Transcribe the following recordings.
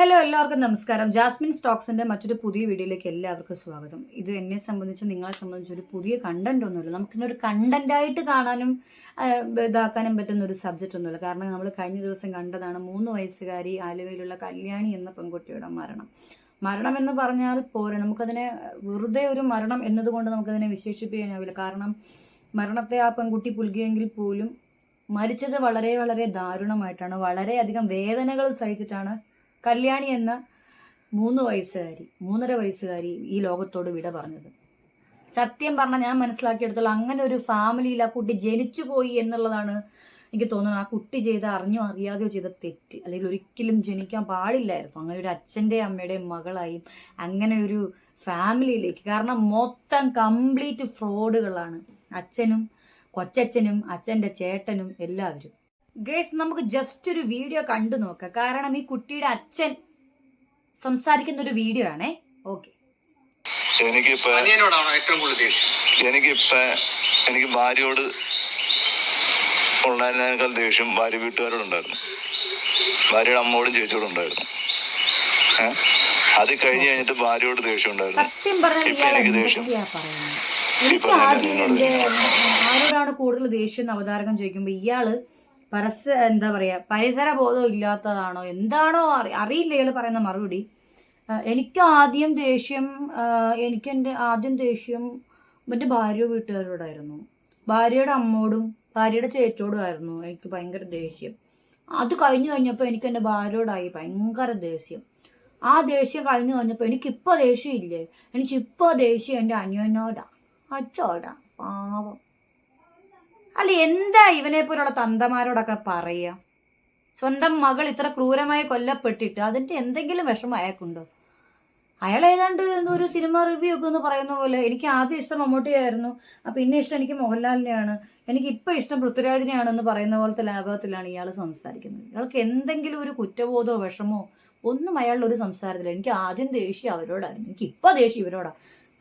Hello എല്ലാവർക്കും നമസ്കാരം. Jasmine സ്റ്റോക്സിന്റെ മറ്റൊരു പുതിയ വീഡിയോയിലേക്ക് എല്ലാവർക്കും സ്വാഗതം. ഇത് എന്നെ സംബന്ധിച്ച് നിങ്ങളെ സംബന്ധിച്ച് ഒരു പുതിയ കണ്ടന്റ് ഒന്നുമില്ല. നമുക്കിന്നൊരു ഒരു കണ്ടന്റായിട്ട് കാണാനും ഇതാക്കാനും പറ്റുന്ന ഒരു സബ്ജക്റ്റ് ഒന്നുമില്ല. കാരണം നമ്മൾ കഴിഞ്ഞ ദിവസം കണ്ടതാണ് മൂന്ന് വയസ്സുകാരി ആലുവയിലുള്ള കല്യാണി എന്ന പെൺകുട്ടിയുടെ മരണം. മരണം എന്ന് പറഞ്ഞാൽ പോരെ നമുക്കതിനെ വെറുതെ ഒരു മരണം എന്നതുകൊണ്ട് നമുക്കതിനെ വിശേഷിപ്പിക്കാനാവില്ല. കാരണം മരണത്തെ ആ പെൺകുട്ടി പുൽകിയെങ്കിൽ പോലും മരിച്ചത് വളരെ വളരെ ദാരുണമായിട്ടാണ്. വളരെയധികം വേദനകൾ സഹിച്ചിട്ടാണ് കല്യാണി എന്ന മൂന്ന് വയസ്സുകാരി മൂന്നര വയസ്സുകാരി ഈ ലോകത്തോട് വിട പറഞ്ഞത്. സത്യം പറഞ്ഞാൽ ഞാൻ മനസ്സിലാക്കിയെടുത്തോളം അങ്ങനെ ഒരു ഫാമിലിയിൽ ആ കുട്ടി ജനിച്ചു പോയി എന്നുള്ളതാണ് എനിക്ക് തോന്നുന്നത്. ആ കുട്ടി ചെയ്ത അറിഞ്ഞോ അറിയാതെയോ ചെയ്ത തെറ്റ്. അല്ലെങ്കിൽ ഒരിക്കലും ജനിക്കാൻ പാടില്ലായിരുന്നു. അങ്ങനെ ഒരു അച്ഛന്റെയും അമ്മയുടെയും മകളായി അങ്ങനെ ഒരു ഫാമിലിയിലേക്ക്. കാരണം മൊത്തം കംപ്ലീറ്റ് ഫ്രോഡുകളാണ്. അച്ഛനും കൊച്ചച്ഛനും അച്ഛന്റെ ചേട്ടനും എല്ലാവരും. ഗേസ് നമുക്ക് ജസ്റ്റ് ഒരു വീഡിയോ കണ്ടു നോക്കാം. കാരണം ഈ കുട്ടിയുടെ അച്ഛൻ സംസാരിക്കുന്ന ഒരു വീഡിയോ ആണേ. ഓക്കെ എനിക്കിപ്പോ അനിയനോടാണോ ഏറ്റവും കൂടുതൽ ദേഷ്യം? എനിക്കിപ്പോ എനിക്ക് ഭാര്യയോട് ഉണ്ടായിരുന്നതിനേക്കാൾ ദേഷ്യം ഭാര്യ വീട്ടുകാരോടുണ്ടായിരുന്നു. ഭാര്യയുടെ അമ്മയോടും ചേച്ചിയോടും ഉണ്ടായിരുന്നു? അത് കഴിഞ്ഞ് കഴിഞ്ഞിട്ട് ഭാര്യയോട് ദേഷ്യം ഉണ്ടായിരുന്നു. സത്യം പറഞ്ഞാൽ ഇപ്പൊ എനിക്ക് ദേഷ്യം. ആരോടാണ് കൂടുതൽ ദേഷ്യം എന്ന് അവതാരകം ചോദിക്കുമ്പോ ഇയാൾ പരസ്യ എന്താ പറയുക പരിസര ബോധം ഇല്ലാത്തതാണോ എന്താണോ അറി അറിയില്ല ഇയാൾ പറയുന്ന മറുപടി. എനിക്ക് ആദ്യം ദേഷ്യം എനിക്ക് എന്റെ ആദ്യം ദേഷ്യം എന്റെ ഭാര്യ വീട്ടുകാരോടായിരുന്നു. ഭാര്യയുടെ അമ്മോടും ഭാര്യയുടെ ചേച്ചോടുമായിരുന്നു എനിക്ക് ഭയങ്കര ദേഷ്യം. അത് കഴിഞ്ഞു കഴിഞ്ഞപ്പോൾ എനിക്ക് എന്റെ ഭാര്യയോടായി ഭയങ്കര ദേഷ്യം. ആ ദേഷ്യം കഴിഞ്ഞു കഴിഞ്ഞപ്പോൾ എനിക്കിപ്പോൾ ദേഷ്യമില്ലേ എനിക്കിപ്പോൾ ദേഷ്യം എന്റെ അനിയനോടാ അച്ചോടാ പാവം. അല്ല എന്താ ഇവനെ പോലുള്ള തന്തമാരോടൊക്കെ പറയുക സ്വന്തം മകൾ ഇത്ര ക്രൂരമായി കൊല്ലപ്പെട്ടിട്ട് അതിന്റെ എന്തെങ്കിലും വിഷമം അയാൾക്കുണ്ടോ? അയാൾ ഏതാണ്ട് എന്തോ ഒരു സിനിമ റിവ്യൂ ഒക്കെ എന്ന് പറയുന്ന പോലെ എനിക്ക് ആദ്യം ഇഷ്ടം മമ്മൂട്ടിയായിരുന്നു പിന്നെ ഇഷ്ടം എനിക്ക് മോഹൻലാലിനെയാണ് എനിക്ക് ഇപ്പം ഇഷ്ടം പൃഥ്വിരാജിനെയാണെന്ന് പറയുന്ന പോലത്തെ ലാഘവത്തിലാണ് ഇയാൾ സംസാരിക്കുന്നത്. ഇയാൾക്ക് എന്തെങ്കിലും ഒരു കുറ്റബോധമോ വിഷമോ ഒന്നും അയാളുടെ ഒരു സംസാരത്തില്ല. എനിക്ക് ആദ്യം ദേഷ്യം അവരോടായിരുന്നു എനിക്ക് ഇപ്പോൾ ദേഷ്യം ഇവരോടാ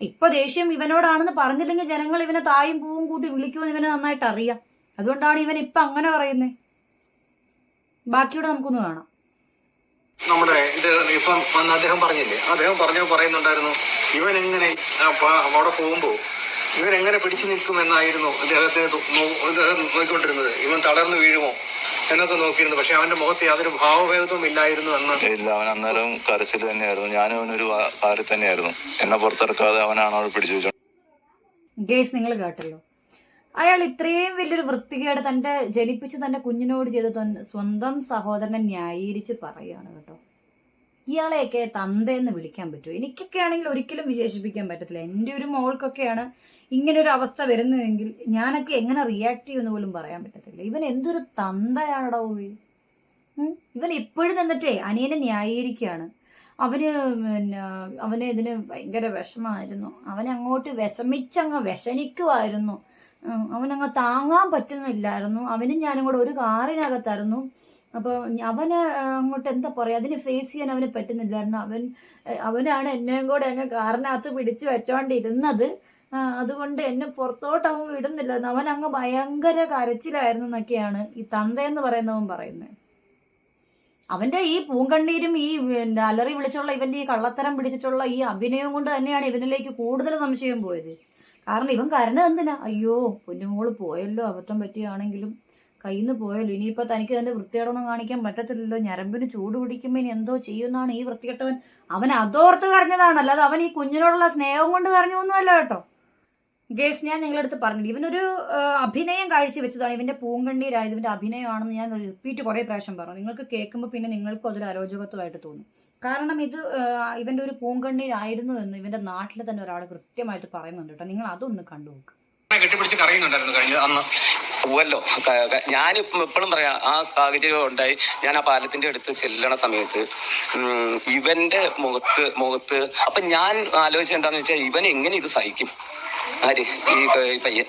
ഇപ്പൊ ദേഷ്യം ഇവനോടാണെന്ന് പറഞ്ഞില്ലെങ്കിൽ ജനങ്ങൾ ഇവനെ തായും പൂവും കൂട്ടി വിളിക്കുമെന്ന് ഇവനെ നന്നായിട്ട് അറിയാം. അതുകൊണ്ടാണ് ഇവൻ ഇപ്പൊ അങ്ങനെ പറയുന്നത് ബാക്കിയോടെ നമുക്കൊന്ന് കാണാം. നമ്മുടെ ഇത് ഇപ്പം അദ്ദേഹം പറഞ്ഞില്ലേ? അദ്ദേഹം പറഞ്ഞു പറയുന്നുണ്ടായിരുന്നു ഇവൻ എങ്ങനെ അവിടെ പോകുമ്പോ ഇവൻ എങ്ങനെ പിടിച്ചു നിൽക്കും എന്നായിരുന്നു അദ്ദേഹത്തെ നോക്കിക്കൊണ്ടിരുന്നത്. ഇവൻ തളർന്നു വീഴുമോ? എന്നൊക്കെ നോക്കിയിരുന്നു. പക്ഷെ അവന്റെ മുഖത്ത് യാതൊരു ഭാവഭേദവും ഇല്ലായിരുന്നു എന്ന്. ഇല്ല അവൻ അന്നേരം കരച്ചിൽ തന്നെയായിരുന്നു. ഞാനും അവനൊരു കാര്യം തന്നെയായിരുന്നു. എന്നെ പുറത്തിറക്കാതെ അവനാണ് അവൾ പിടിച്ചു ഗേസ് നിങ്ങൾ കേട്ടല്ലോ. അയാൾ ഇത്രയും വലിയൊരു വൃത്തികേട് തന്റെ ജനിപ്പിച്ച് തന്റെ കുഞ്ഞിനോട് ചെയ്ത് തൻ- സ്വന്തം സഹോദരനെ ന്യായീകരിച്ച് പറയാണ് കേട്ടോ. ഇയാളെയൊക്കെ തന്തയെന്ന് വിളിക്കാൻ പറ്റുമോ? എനിക്കൊക്കെ ആണെങ്കിൽ ഒരിക്കലും വിശേഷിപ്പിക്കാൻ പറ്റത്തില്ല. എന്റെ ഒരു മോൾക്കൊക്കെയാണ് ഇങ്ങനെ ഒരു അവസ്ഥ വരുന്നതെങ്കിൽ ഞാനൊക്കെ എങ്ങനെ റിയാക്ട് ചെയ്യുമെന്ന് പോലും പറയാൻ പറ്റത്തില്ല. ഇവൻ എന്തൊരു തന്തയാണോ പോയി ഇവൻ ഇപ്പോഴും നിന്നിട്ടേ അനിയനെ ന്യായീകരിക്കുകയാണ്. അവന് പിന്നെ അവന് ഇതിന് ഭയങ്കര വിഷമായിരുന്നു അവനങ്ങോട്ട് വിഷമിച്ചങ്ങ് വിഷമിക്കുമായിരുന്നു അവനങ്ങ് താങ്ങാൻ പറ്റുന്നില്ലായിരുന്നു. അവനും ഞാനും കൂടെ ഒരു കാറിനകത്തായിരുന്നു. അപ്പോൾ അവന് അങ്ങോട്ട് എന്താ പറയുക അതിന് ഫേസ് ചെയ്യാൻ അവന് പറ്റുന്നില്ലായിരുന്നു. അവൻ അവനാണ് എന്നെയും കൂടെ അങ്ങ് കാറിനകത്ത് പിടിച്ചു വെച്ചോണ്ടിരുന്നത്. അതുകൊണ്ട് എന്നെ പുറത്തോട്ട് അവൻ വിടുന്നില്ലായിരുന്നു. അവൻ അങ്ങ് ഭയങ്കര കരച്ചിലായിരുന്നു എന്നൊക്കെയാണ് ഈ തന്തയെന്ന് പറയുന്നവൻ പറയുന്നത്. അവന്റെ ഈ പൂങ്കണ്ണീരും ഈ അലറി വിളിച്ചുള്ള ഇവന്റെ ഈ കള്ളത്തരം പിടിച്ചിട്ടുള്ള ഈ അഭിനയം കൊണ്ട് തന്നെയാണ് ഇവനിലേക്ക് കൂടുതൽ സംശയം പോയത്. കാരണം ഇവൻ കരണ എന്തിനാ? അയ്യോ പൊന്നുമോൾ പോയല്ലോ അബദ്ധം പറ്റിയാണെങ്കിലും. കയ്യിൽ നിന്ന് പോയല്ലോ ഇനിയിപ്പോൾ തനിക്ക് തന്നെ വൃത്തികേടൊന്നും കാണിക്കാൻ പറ്റത്തില്ലല്ലോ. ഞരമ്പിന് ചൂട് പിടിക്കുമ്പോൾ ഇനി എന്തോ ചെയ്യുമെന്നാണ് ഈ വൃത്തികെട്ടവൻ. അവൻ അതോർത്ത് കരഞ്ഞതാണ്. അല്ലാതെ അവൻ ഈ കുഞ്ഞിനോടുള്ള സ്നേഹം കൊണ്ട് കരഞ്ഞൊന്നുമല്ല കേട്ടോ. ഗേസ് ഞാൻ നിങ്ങളടുത്ത് പറഞ്ഞില്ല. ഇവനൊരു അഭിനയം കാഴ്ച വെച്ചതാണ്. ഇവന്റെ പൂങ്കണ്ണീരായത് ഇവന്റെ അഭിനയമാണെന്ന് ഞാൻ റിപ്പീറ്റ് കുറേ പ്രാവശ്യം പറഞ്ഞു. നിങ്ങൾക്ക് കേൾക്കുമ്പോൾ പിന്നെ നിങ്ങൾക്കും അതൊരു അരോചകത്വമായിട്ട് തോന്നും. കാരണം ഇത് ഇവന്റെ ഒരു പൂങ്കണ്ണീരായിരുന്നു എന്ന് ഇവന്റെ നാട്ടിൽ തന്നെ ഒരാൾ കൃത്യമായിട്ട് പറയുന്നുണ്ട് കേട്ടോ. നിങ്ങൾ അതൊന്ന് കണ്ടു നോക്ക് കെട്ടിപ്പിടിച്ച് കരയുന്നുണ്ടായിരുന്നു കഴിഞ്ഞ അന്ന്. പോവല്ലോ ഞാൻ എപ്പോഴും പറയാം ആ സാഹചര്യം ഉണ്ടായി. ഞാൻ ആ പാലത്തിന്റെ അടുത്ത് ചെല്ലണ സമയത്ത് ഇവന്റെ മുഖത്ത് മുഖത്ത് അപ്പൊ ഞാൻ ആലോചിച്ച എന്താന്ന് വെച്ചാൽ ഇവൻ എങ്ങനെ ഇത് സഹിക്കും? ആര്? ഈ പയ്യൻ.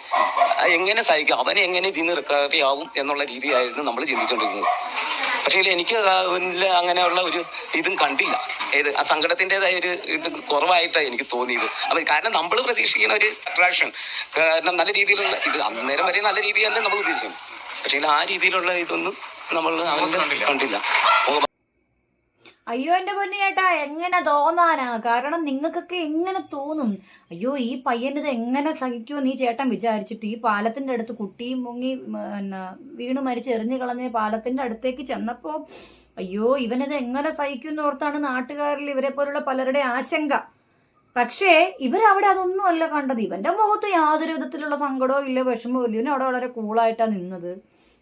എങ്ങനെ സഹിക്കും? അവൻ എങ്ങനെ ഇതിന്ന് റിക്കവറി ആവും എന്നുള്ള രീതിയായിരുന്നു നമ്മൾ ചിന്തിച്ചുകൊണ്ടിരുന്നത് പക്ഷേ എനിക്ക് അങ്ങനെയുള്ള ഒരു ഇതും കണ്ടില്ല. ഏത് ആ സങ്കടത്തിന്റെതായ ഒരു ഇത് കുറവായിട്ടാണ് എനിക്ക് തോന്നിയത്. അപ്പൊ കാരണം നമ്മൾ പ്രതീക്ഷിക്കുന്ന ഒരു അട്രാക്ഷൻ കാരണം നല്ല രീതിയിലുള്ള ഇത് അന്നേരം വരെ നല്ല രീതിയിൽ തന്നെ നമ്മൾ ഉദ്ദേശിച്ചു പക്ഷേ ആ രീതിയിലുള്ള ഇതൊന്നും നമ്മൾ കണ്ടില്ല. അയ്യോ എന്റെ പൊന്നു ചേട്ടാ എങ്ങനെ തോന്നാനാ? കാരണം നിങ്ങൾക്കൊക്കെ എങ്ങനെ തോന്നും? അയ്യോ ഈ പയ്യനിത് എങ്ങനെ സഹിക്കുമോ നീ ചേട്ടൻ വിചാരിച്ചിട്ട് ഈ പാലത്തിന്റെ അടുത്ത് കുട്ടിയും മുങ്ങി പിന്നെ വീണ് മരിച്ച് എറിഞ്ഞു കളഞ്ഞ പാലത്തിന്റെ അടുത്തേക്ക് ചെന്നപ്പോ അയ്യോ ഇവനിത് എങ്ങനെ സഹിക്കും എന്ന് ഓർത്താണ് നാട്ടുകാരിൽ ഇവരെ പോലുള്ള പലരുടെ ആശങ്ക. പക്ഷേ ഇവരവിടെ അതൊന്നും അല്ല കണ്ടത്. ഇവന്റെ മുഖത്ത് യാതൊരു വിധത്തിലുള്ള സങ്കടവും ഇല്ല വിഷമവും ഇല്ല. ഇവൻ അവിടെ വളരെ കൂളായിട്ടാണ് നിന്നത്.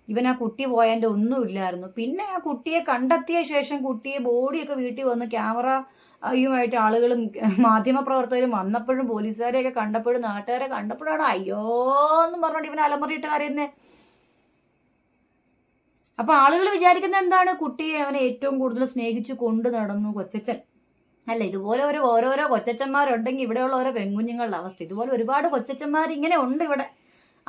ഇവൻ ആ കുട്ടി പോയതിന്റെ ഒന്നും ഇല്ലായിരുന്നു. പിന്നെ ആ കുട്ടിയെ കണ്ടെത്തിയ ശേഷം കുട്ടിയെ ബോഡിയൊക്കെ വീട്ടിൽ വന്ന് ക്യാമറ യുമായിട്ട് ആളുകളും മാധ്യമപ്രവർത്തകരും വന്നപ്പോഴും പോലീസുകാരെയൊക്കെ കണ്ടപ്പോഴും നാട്ടുകാരെ കണ്ടപ്പോഴാണ് അയ്യോ എന്ന് പറഞ്ഞോണ്ട് ഇവൻ അലമുറിയിട്ട് കരയുന്നേ. അപ്പൊ ആളുകൾ വിചാരിക്കുന്ന എന്താണ്? കുട്ടിയെ അവനെ ഏറ്റവും കൂടുതൽ സ്നേഹിച്ചു കൊണ്ടു നടന്നു കൊച്ചച്ചൻ അല്ല ഇതുപോലെ ഒരു ഓരോരോ കൊച്ചച്ചന്മാരുണ്ടെങ്കിൽ ഇവിടെയുള്ള ഓരോ പെൺകുഞ്ഞുങ്ങളുടെ അവസ്ഥ. ഇതുപോലെ ഒരുപാട് കൊച്ചച്ചന്മാർ ഇങ്ങനെ ഉണ്ട് ഇവിടെ.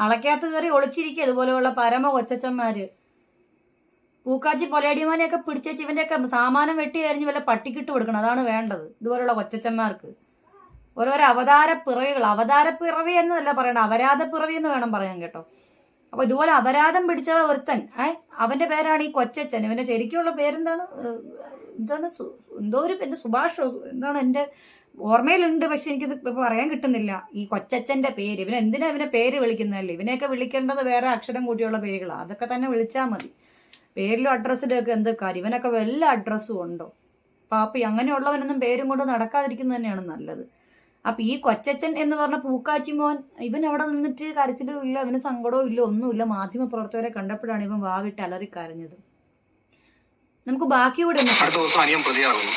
അളക്കകത്ത് കയറി ഒളിച്ചിരിക്കുക. ഇതുപോലെയുള്ള പരമ കൊച്ചച്ചന്മാര്. പൂക്കാച്ചി പൊലയടിമാനെയൊക്കെ പിടിച്ചേച്ച് ഇവന്റെയൊക്കെ സാമാനം വെട്ടി എറിഞ്ഞ് വല്ല പട്ടിക്കിട്ട് കൊടുക്കണം. അതാണ് വേണ്ടത്. ഇതുപോലുള്ള കൊച്ചച്ചന്മാർക്ക്. ഓരോരോ അവതാര പിറവികൾ. അവതാര പിറവി എന്നല്ല പറയണം അപരാധ പിറവി എന്ന് വേണം പറയാൻ കേട്ടോ. അപ്പൊ ഇതുപോലെ അപരാധം പിടിച്ച ഒരുത്തൻ ഏ അവന്റെ പേരാണ് ഈ കൊച്ചച്ചൻ. ഇവന്റെ ശരിക്കുള്ള പേരെന്താണ്? എന്താണ് എന്തോ ഒരു എന്റെ സുഭാഷ് എന്താണ് എന്റെ ഓർമ്മയിലുണ്ട് പക്ഷെ എനിക്കിത് പറയാൻ കിട്ടുന്നില്ല. ഈ കൊച്ചച്ഛന്റെ പേര് ഇവൻ എന്തിനാ ഇവനെ പേര് വിളിക്കുന്നതല്ലേ? ഇവനെയൊക്കെ വിളിക്കേണ്ടത് വേറെ അക്ഷരം കൂട്ടിയുള്ള പേരുകളാണ് അതൊക്കെ തന്നെ വിളിച്ചാൽ മതി. പേരിലും അഡ്രസ്സിലൊക്കെ എന്ത് കാര്യം? ഇവനൊക്കെ വല്ല അഡ്രസ്സും ഉണ്ടോ? പാപ്പി അങ്ങനെയുള്ളവനൊന്നും പേരും കൊണ്ട് നടക്കാതിരിക്കുന്നത് തന്നെയാണ് നല്ലത്. അപ്പൊ ഈ കൊച്ചച്ഛൻ എന്ന് പറഞ്ഞ പൂക്കാച്ചി മോൻ ഇവൻ അവിടെ നിന്നിട്ട് കരച്ചിലും ഇല്ല അവന് സങ്കടവും ഇല്ല ഒന്നുമില്ല. മാധ്യമ പ്രവർത്തകരെ കണ്ടപ്പോഴാണ് ഇവൻ വാവിട്ട് അലറി കരഞ്ഞത് നമുക്ക് ബാക്കി കൂടെ അടുത്ത ദിവസം അനിയൻ പ്രതിയാകുന്നു.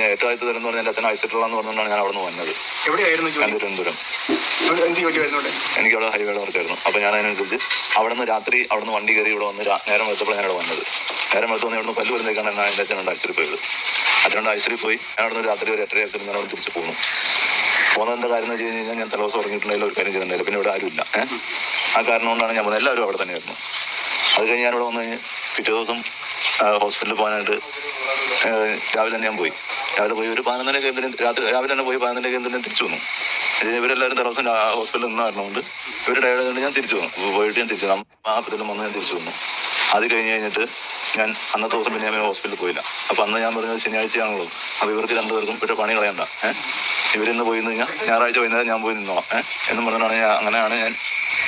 ഏറ്റവും ആദ്യത്തെ തരം എന്ന് പറഞ്ഞാൽ അച്ഛൻ അച്ഛൻ അയച്ചിട്ടുള്ളതെന്ന് പറഞ്ഞുകൊണ്ടാണ് ഞാൻ അവിടെ നിന്ന് വന്നത്. എവിടെയായിരുന്നു തിരുവനന്തപുരം അവിടെ എന്ത് ജോലിയായിരുന്നു അവിടെ? എനിക്ക് അവിടെ ഹൈവേയുടെ വർക്കായിരുന്നു. അപ്പോൾ ഞാൻ അതിനനുസരിച്ച് അവിടെ നിന്ന് രാത്രി അവിടെ നിന്ന് വണ്ടി കയറി ഇവിടെ വന്ന് നേരം വെളുത്തപ്പോൾ ഞാൻ ഇവിടെ വന്നത്. നേരം വെളുത്ത് വന്ന് ഇവിടെ നിന്ന് പല്ല് വരുന്നേക്കാണ് ഞാൻ എന്റെ അച്ഛനോട് ഐശ്വരി പോയത്. അച്ഛനോട് ഐശ്വരി പോയി. ഞാൻ അവിടെ നിന്ന് രാത്രി ഒരു എട്ടര എട്ടരയൊക്കെ ഞാൻ അവിടെ തിരിച്ചു പോകുന്നു പോകുന്നത് എന്താ കാര്യം എന്ന് വെച്ച് കഴിഞ്ഞാൽ ഞാൻ തലവസം ഉറങ്ങിയിട്ടുണ്ടെങ്കിൽ ഒരു കാര്യം ചെയ്തിട്ടുണ്ടായില്ല. പിന്നെ ഇവിടെ ആരുമില്ല. ആ കാരണം കൊണ്ടാണ് ഞാൻ പോകുന്നത്. എല്ലാവരും അവിടെ തന്നെയായിരുന്നു. അത് കഴിഞ്ഞ് ഞാൻ ഇവിടെ വന്നു കഴിഞ്ഞ് പിറ്റേ ദിവസം ഹോസ്പിറ്റലിൽ പോകാനായിട്ട് രാവിലെ തന്നെ ഞാൻ പോയി. രാവിലെ പോയി ഒരു പതിനൊന്നര കേന്ദ്രം രാത്രി രാവിലെ തന്നെ പോയി പതിനൊന്നര കേന്ദ്രം തിരിച്ചു വന്നു. ഇവരെല്ലാവരും തലവസം ഹോസ്പിറ്റലിൽ നിന്ന് കാരണമുണ്ട് ഇവരുടെ കണ്ട് ഞാൻ തിരിച്ചു വന്നു. പോയിട്ട് ഞാൻ തിരിച്ചു വന്നു. ആ ഹോസ്പിറ്റലിൽ വന്ന് ഞാൻ തിരിച്ചു വന്നു. അത് കഴിഞ്ഞ് കഴിഞ്ഞിട്ട് ഞാൻ അന്നത്തെ ദിവസം പിന്നെ ഞാൻ ഹോസ്പിറ്റലിൽ പോയില്ല. അപ്പോൾ അന്ന് ഞാൻ പറഞ്ഞത് ശനിയാഴ്ചയാണല്ലോ. അപ്പോൾ ഇവർക്ക് രണ്ടുപേർക്കും ഇവരുടെ പണി കളയണ്ട. ഏഹ് ഇവരിന്ന് പോയി നിന്ന് കഴിഞ്ഞാൽ ഞായറാഴ്ച വൈകുന്നേരം ഞാൻ പോയി നിന്നോ ഏഹ് എന്ന് പറഞ്ഞാണ് ഞാൻ അങ്ങനെയാണ് ഞാൻ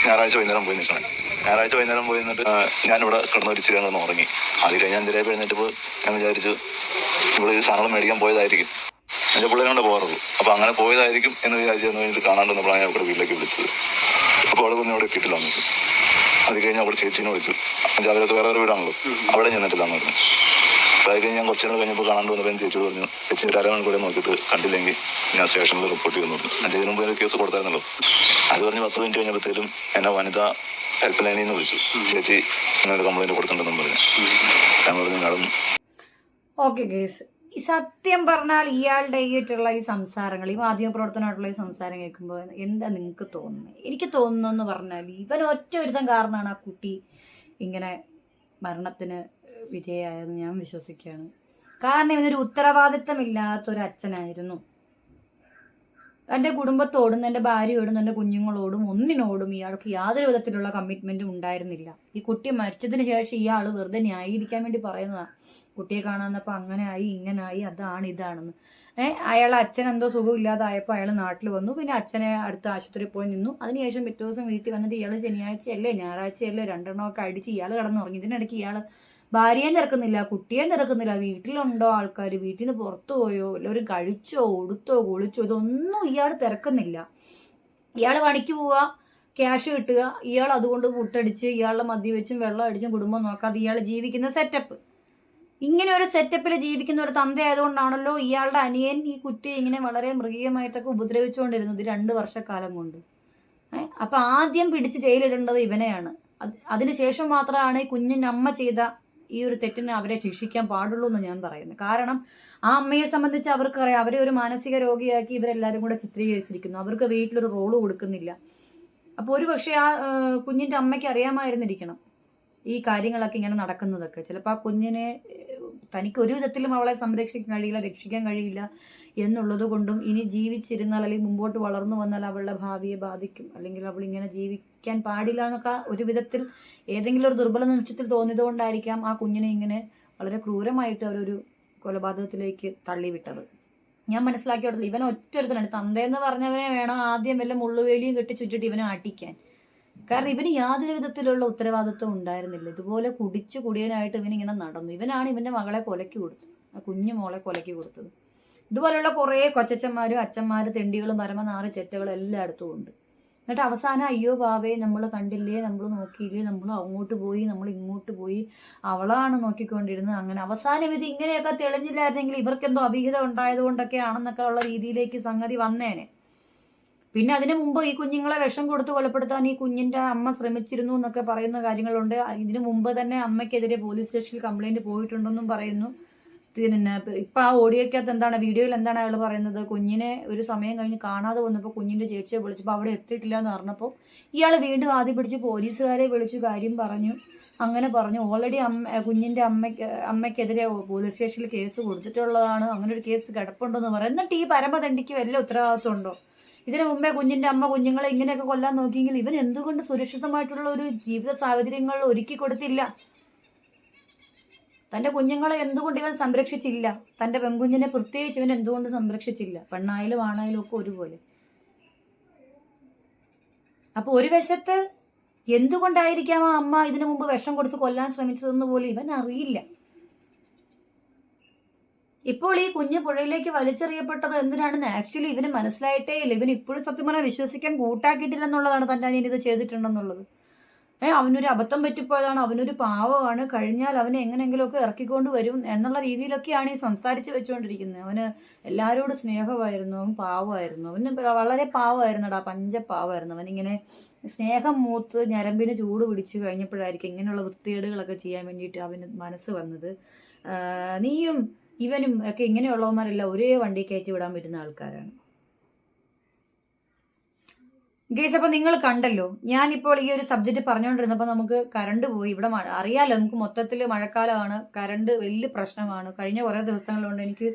ഞായറാഴ്ച വൈകുന്നേരം പോയി നിൽക്കണേ. ഞായറാഴ്ച വൈകുന്നേരം പോയി നിന്നിട്ട് ഞാനിവിടെ കിടന്ന് ഒരു ഉറങ്ങി. അത് കഴിഞ്ഞ് ഞാൻ എന്തിനായി എഴുന്നേറ്റപ്പോൾ ഞാൻ വിചാരിച്ചു ഇവിടെ ഈ സാധനങ്ങൾ മേടിക്കാൻ പോയതായിരിക്കും. എന്റെ പിള്ളേരെ കൊണ്ട് പോകാറുള്ളൂ. അപ്പോൾ അങ്ങനെ പോയതായിരിക്കും എന്ന് വിചാരിച്ചു എന്ന് കഴിഞ്ഞിട്ട് കാണാണ്ട് നമ്മളാണ് ഞാൻ അവിടെ വീട്ടിലേക്ക് വിളിച്ചത്. അപ്പോൾ അവിടെ വന്ന് അവിടെ എത്തിയിട്ടില്ല നമുക്ക് അത് കഴിഞ്ഞ് അവിടെ ചേച്ചീനെ വിളിച്ചു. എന്നുവെച്ചാൽ അവരൊക്കെ വേറെ വേറെ വീടാണല്ലോ. അവിടെ ചെന്നിട്ടില്ല എന്ന് പറഞ്ഞു. അത് കഴിഞ്ഞ് ഞാൻ കുറച്ചു നേരം കഴിഞ്ഞപ്പോൾ കാണാണ്ട് വന്നപ്പോൾ ചേച്ചി പറഞ്ഞു ചേച്ചി ഒരു അരമണിക്കൂടെ നോക്കിയിട്ട് കണ്ടില്ലെങ്കിൽ ഞാൻ സ്റ്റേഷനിൽ റിപ്പോർട്ട് ചെയ്യുന്നു അഞ്ചു ചെയ്തതിന് മുമ്പ് കേസ് കൊടുത്തായിരുന്നല്ലോ. അത് പറഞ്ഞ് പത്ത് മിനിറ്റ് കഴിഞ്ഞപ്പോഴത്തേലും എന്നെ വനിതാ ഹെൽപ്പ് ലൈനിൽ നിന്ന് വിളിച്ചു. ചേച്ചി ഇങ്ങനെ ഒരു കംപ്ലൈന്റ് കൊടുത്തിട്ടുണ്ടെന്നും പറഞ്ഞു. ഞാൻ പറഞ്ഞു മാഡം ഓക്കെ ഗേസ് ഈ സത്യം പറഞ്ഞാൽ ഇയാളുടെ ആയിട്ടുള്ള ഈ സംസാരങ്ങൾ ഈ മാധ്യമ പ്രവർത്തനമായിട്ടുള്ള ഈ സംസാരം കേൾക്കുമ്പോൾ എന്താ നിങ്ങൾക്ക് തോന്നുന്നത് എനിക്ക് തോന്നുന്നു പറഞ്ഞാൽ ഇവൻ ഒറ്റ ഒരുത്തം കാരണമാണ് ആ കുട്ടി ഇങ്ങനെ മരണത്തിന് വിധേയായെന്ന് ഞാൻ വിശ്വസിക്കുകയാണ്. കാരണം ഇവനൊരു ഉത്തരവാദിത്തമില്ലാത്ത ഒരു അച്ഛനായിരുന്നു. തന്റെ കുടുംബത്തോടും തന്റെ ഭാര്യയോടും തന്റെ കുഞ്ഞുങ്ങളോടും ഒന്നിനോടും ഇയാൾക്ക് യാതൊരു വിധത്തിലുള്ള കമ്മിറ്റ്മെന്റും ഉണ്ടായിരുന്നില്ല. ഈ കുട്ടി മരിച്ചതിന് ശേഷം ഇയാൾ വെറുതെ ന്യായീകരിക്കാൻ വേണ്ടി പറയുന്നതാണ് കുട്ടിയെ കാണാന്നപ്പോൾ അങ്ങനെ ആയി ഇങ്ങനെ ആയി അതാണ് ഇതാണെന്ന്. ഏഹ് അയാളെ അച്ഛൻ എന്തോ സുഖമില്ലാതായപ്പോൾ അയാൾ നാട്ടിൽ വന്നു. പിന്നെ അച്ഛനെ അടുത്ത ആശുപത്രിയിൽ പോയി നിന്നു. അതിനുശേഷം പിറ്റേ ദിവസം വീട്ടിൽ വന്നിട്ട് ഇയാൾ ശനിയാഴ്ചയല്ലേ ഞായറാഴ്ചയല്ലേ രണ്ടെണ്ണമൊക്കെ അടിച്ച് ഇയാൾ കിടന്നുറങ്ങി. ഇതിനിടയ്ക്ക് ഇയാൾ ഭാര്യയെ നിറക്കുന്നില്ല കുട്ടിയെ നിറക്കുന്നില്ല വീട്ടിലുണ്ടോ ആൾക്കാർ? വീട്ടിൽ നിന്ന് പുറത്തു പോയോ? എല്ലാവരും കഴിച്ചോ ഉടുത്തോ കുളിച്ചോ? ഇതൊന്നും ഇയാൾ തിരക്കുന്നില്ല. ഇയാൾ പണിക്ക് പോവുക ക്യാഷ് കിട്ടുക. ഇയാൾ അതുകൊണ്ട് പുട്ടടിച്ച് ഇയാളുടെ മദ്യ വെച്ചും വെള്ളം അടിച്ചും കുടുംബം നോക്കാതെ ഇയാൾ ജീവിക്കുന്ന സെറ്റപ്പ് ഇങ്ങനെ ഒരു സെറ്റപ്പിൽ ജീവിക്കുന്ന ഒരു തന്ത ആയതുകൊണ്ടാണല്ലോ ഇയാളുടെ അനിയൻ ഈ കുട്ടി ഇങ്ങനെ വളരെ മൃഗീയമായിട്ടൊക്കെ ഉപദ്രവിച്ചുകൊണ്ടിരുന്നത് രണ്ട് വർഷക്കാലം കൊണ്ട്. അപ്പൊ ആദ്യം പിടിച്ച് ജയിലിടേണ്ടത് ഇവനെയാണ്. അതിനുശേഷം മാത്രമാണ് ഈ കുഞ്ഞിന്റെ അമ്മ ചെയ്ത ഈ ഒരു തെറ്റിന് അവരെ ശിക്ഷിക്കാൻ പാടുള്ളൂ എന്ന് ഞാൻ പറയുന്നത്. കാരണം ആ അമ്മയെ സംബന്ധിച്ച് അവർക്കറിയാം അവരെ ഒരു മാനസിക രോഗിയാക്കി ഇവരെല്ലാവരും കൂടെ ചിത്രീകരിച്ചിരിക്കുന്നു. അവർക്ക് വീട്ടിലൊരു റോൾ കൊടുക്കുന്നില്ല. അപ്പോൾ ഒരു പക്ഷേ ആ കുഞ്ഞിന്റെ അമ്മയ്ക്ക് അറിയാമായിരുന്നിരിക്കണം. ഈ കാര്യങ്ങളൊക്കെ ഇങ്ങനെ നടക്കുന്നതൊക്കെ. ചിലപ്പോൾ ആ കുഞ്ഞിനെ തനിക്ക് ഒരു വിധത്തിലും അവളെ സംരക്ഷിക്കാൻ കഴിയില്ല രക്ഷിക്കാൻ കഴിയില്ല എന്നുള്ളത് കൊണ്ടും ഇനി ജീവിച്ചിരുന്നാൽ അല്ലെങ്കിൽ മുമ്പോട്ട് വളർന്നു വന്നാൽ അവളുടെ ഭാവിയെ ബാധിക്കും. അല്ലെങ്കിൽ അവൾ ഇങ്ങനെ ജീവിക്കാൻ പാടില്ല എന്നൊക്കെ ഒരു വിധത്തിൽ ഏതെങ്കിലും ഒരു ദുർബല നിമിഷത്തിൽ തോന്നിയതുകൊണ്ടായിരിക്കാം ആ കുഞ്ഞിനെ ഇങ്ങനെ വളരെ ക്രൂരമായിട്ട് അവരൊരു കൊലപാതകത്തിലേക്ക് തള്ളിവിട്ടത്. ഞാൻ മനസ്സിലാക്കിയോടത്തില്ല ഇവൻ ഒറ്റ ഒരുത്തനാണ് തന്തേന്ന് പറഞ്ഞവനെ വേണം ആദ്യം വല്ല മുള്ളുവേലിയും കെട്ടി ചുറ്റിട്ട് ഇവനെ ആട്ടിക്കാൻ കാരണം ഇവന് യാതൊരു വിധത്തിലുള്ള ഉത്തരവാദിത്വം ഉണ്ടായിരുന്നില്ല. ഇതുപോലെ കുടിച്ച് കുടിയനായിട്ട് ഇവൻ ഇങ്ങനെ നടന്നു. ഇവനാണ് ഇവന്റെ മകളെ കൊലക്കി കൊടുത്തത്. ആ കുഞ്ഞു മോളെ കൊലക്കി കൊടുത്തത്. ഇതുപോലെയുള്ള കുറേ കൊച്ചച്ചന്മാരും അച്ഛന്മാരും തെണ്ടികളും പരമനാറി ചെറ്റകളും എല്ലായിടത്തും ഉണ്ട്. എന്നിട്ട് അവസാനം അയ്യോ ബാവേ നമ്മൾ കണ്ടില്ലേ നമ്മൾ നോക്കിയില്ലേ നമ്മൾ അങ്ങോട്ട് പോയി നമ്മൾ ഇങ്ങോട്ട് പോയി. അവളാണ് നോക്കിക്കൊണ്ടിരുന്നത്. അങ്ങനെ അവസാനം ഇത് ഇങ്ങനെയൊക്കെ തെളിഞ്ഞില്ലായിരുന്നെങ്കിൽ ഇവർക്കെന്തോ അഭിഹിതം ഉണ്ടായത് കൊണ്ടൊക്കെ ആണെന്നൊക്കെ ഉള്ള രീതിയിലേക്ക് സംഗതി വന്നേനെ. പിന്നെ അതിനു മുമ്പ് ഈ കുഞ്ഞുങ്ങളെ വിഷം കൊടുത്ത് കൊലപ്പെടുത്താൻ ഈ കുഞ്ഞിന്റെ അമ്മ ശ്രമിച്ചിരുന്നു എന്നൊക്കെ പറയുന്ന കാര്യങ്ങളുണ്ട്. ഇതിനു മുമ്പ് തന്നെ അമ്മയ്ക്കെതിരെ പോലീസ് സ്റ്റേഷനിൽ കംപ്ലൈന്റ് പോയിട്ടുണ്ടെന്നും പറയുന്നു. പിന്നെ ഇപ്പൊ ആ ഓഡിയോക്കകത്ത് എന്താണ് വീഡിയോയിൽ എന്താണ് അയാൾ പറയുന്നത്? കുഞ്ഞിനെ ഒരു സമയം കഴിഞ്ഞ് കാണാതെ വന്നപ്പോൾ കുഞ്ഞിന്റെ ചേച്ചിയെ വിളിച്ചപ്പോൾ അവിടെ എത്തിയിട്ടില്ല എന്ന് പറഞ്ഞപ്പോൾ ഇയാൾ വീണ്ടും ആദ്യം പിടിച്ച് പോലീസുകാരെ വിളിച്ചു കാര്യം പറഞ്ഞു. അങ്ങനെ പറഞ്ഞു. ഓൾറെഡി അമ്മ കുഞ്ഞിന്റെ അമ്മയ്ക്ക് അമ്മയ്ക്കെതിരെ പോലീസ് സ്റ്റേഷനിൽ കേസ് കൊടുത്തിട്ടുള്ളതാണ്. അങ്ങനെ ഒരു കേസ് കിടപ്പുണ്ടെന്ന് പറയും എന്നിട്ട് ഈ പരമതണ്ടിക്ക് വല്ല ഉത്തരവാദിത്വം ഉണ്ടോ? ഇതിനു മുമ്പേ കുഞ്ഞിന്റെ അമ്മ കുഞ്ഞുങ്ങളെ ഇങ്ങനെയൊക്കെ കൊല്ലാൻ നോക്കിയെങ്കിൽ ഇവൻ എന്തുകൊണ്ട് സുരക്ഷിതമായിട്ടുള്ള ഒരു ജീവിത സാഹചര്യങ്ങൾ ഒരുക്കി കൊടുത്തില്ല? തന്റെ കുഞ്ഞുങ്ങളെ എന്തുകൊണ്ട് ഇവൻ സംരക്ഷിച്ചില്ല? തന്റെ പെൺകുഞ്ഞിനെ പ്രത്യേകിച്ച് ഇവൻ എന്തുകൊണ്ട് സംരക്ഷിച്ചില്ല? പെണ്ണായാലും ആണായാലും ഒക്കെ ഒരുപോലെ. അപ്പൊ ഒരു വശത്ത് എന്തുകൊണ്ടായിരിക്കാം ആ അമ്മ ഇതിനു മുമ്പ് വിഷം കൊടുത്ത് കൊല്ലാൻ ശ്രമിച്ചതെന്ന് പോലും ഇവൻ അറിയില്ല. ഇപ്പോൾ ഈ കുഞ്ഞ് പുഴയിലേക്ക് വലിച്ചെറിയപ്പെട്ടത് എന്തിനാണെന്ന് ആക്ച്വലി ഇവന് മനസ്സിലായിട്ടേ ഇല്ല. ഇവൻ ഇപ്പോഴും സത്യം പറഞ്ഞാൽ വിശ്വസിക്കാൻ കൂട്ടാക്കിയിട്ടില്ലെന്നുള്ളതാണ് തന്റെ അനിയൻ ഇത് ചെയ്തിട്ടുണ്ടെന്നുള്ളത്. ഏ അവനൊരു അബദ്ധം പറ്റിപ്പോയതാണ്. അവനൊരു പാവമാണ്. കഴിഞ്ഞാൽ അവനെ എങ്ങനെയെങ്കിലുമൊക്കെ ഇറക്കിക്കൊണ്ട് വരും എന്നുള്ള രീതിയിലൊക്കെയാണ് ഈ സംസാരിച്ച് വെച്ചുകൊണ്ടിരിക്കുന്നത്. അവന് എല്ലാവരോടും സ്നേഹമായിരുന്നു. അവൻ പാവമായിരുന്നു. അവന് വളരെ പാവമായിരുന്നടാ. പഞ്ചപാവമായിരുന്നു അവനിങ്ങനെ സ്നേഹം മൂത്ത് ഞരമ്പിന് ചൂട് പിടിച്ച് കഴിഞ്ഞപ്പോഴായിരിക്കും ഇങ്ങനെയുള്ള വൃത്തികേടുകളൊക്കെ ചെയ്യാൻ വേണ്ടിയിട്ട് അവന് മനസ്സ് വന്നത്. നീയും ഇവനും ഒക്കെ ഇങ്ങനെയുള്ളവന്മാരെല്ലാം ഒരേ വണ്ടി കയറ്റി വിടാൻ പറ്റുന്ന ആൾക്കാരാണ്. ഗേസ് അപ്പോൾ നിങ്ങൾ കണ്ടല്ലോ ഞാനിപ്പോൾ ഈ ഒരു സബ്ജക്റ്റ് പറഞ്ഞുകൊണ്ടിരുന്നപ്പോൾ നമുക്ക് കറണ്ട് പോയി. ഇവിടെ മഴ അറിയാലോ നമുക്ക് മൊത്തത്തിൽ മഴക്കാലമാണ് കറണ്ട് വലിയ പ്രശ്നമാണ്. കഴിഞ്ഞ കുറേ ദിവസങ്ങളുണ്ട് എനിക്ക്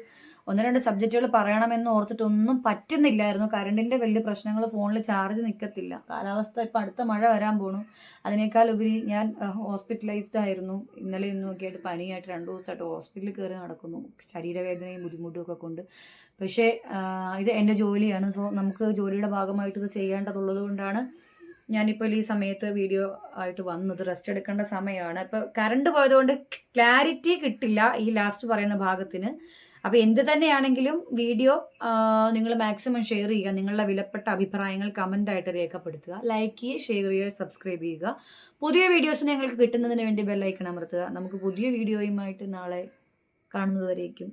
ഒന്ന് രണ്ട് സബ്ജക്റ്റുകൾ പറയണമെന്ന് ഓർത്തിട്ടൊന്നും പറ്റുന്നില്ലായിരുന്നു. കറണ്ടിന്റെ വലിയ പ്രശ്നങ്ങൾ ഫോണിൽ ചാർജ് നിൽക്കത്തില്ല കാലാവസ്ഥ ഇപ്പം അടുത്ത മഴ വരാൻ പോണു. അതിനേക്കാൾ ഉപരി ഞാൻ ഹോസ്പിറ്റലൈസ്ഡ് ആയിരുന്നു. ഇന്നലെ ഇന്നും ഒക്കെ ആയിട്ട് പനിയായിട്ട് രണ്ട് ദിവസമായിട്ട് ഹോസ്പിറ്റലിൽ കയറി നടക്കുന്നു. ശരീരവേദനയും ബുദ്ധിമുട്ടും ഒക്കെ കൊണ്ട്. പക്ഷേ ഇത് എന്റെ ജോലിയാണ്. സോ നമുക്ക് ജോലിയുടെ ഭാഗമായിട്ട് ഇത് ചെയ്യേണ്ടതുള്ളത് കൊണ്ടാണ് ഞാനിപ്പോൾ ഈ സമയത്ത് വീഡിയോ ആയിട്ട് വന്നത്. റെസ്റ്റ് എടുക്കേണ്ട സമയമാണ്. ഇപ്പോൾ കറണ്ട് പോയതുകൊണ്ട് ക്ലാരിറ്റി കിട്ടില്ല ഈ ലാസ്റ്റ് പറയുന്ന ഭാഗത്തിന്. അപ്പോൾ എന്ത് തന്നെയാണെങ്കിലും വീഡിയോ നിങ്ങൾ മാക്സിമം ഷെയർ ചെയ്യുക. നിങ്ങളുടെ വിലപ്പെട്ട അഭിപ്രായങ്ങൾ കമന്റ് ആയിട്ട് രേഖപ്പെടുത്തുക. ലൈക്ക് ചെയ്യുക ഷെയർ ചെയ്യുക സബ്സ്ക്രൈബ് ചെയ്യുക. പുതിയ വീഡിയോസ് ഞങ്ങൾക്ക് കിട്ടുന്നതിന് വേണ്ടി ബെല്ലൈക്കൺ അമർത്തുക. നമുക്ക് പുതിയ വീഡിയോയുമായിട്ട് നാളെ കാണുന്നതുവരേക്കും.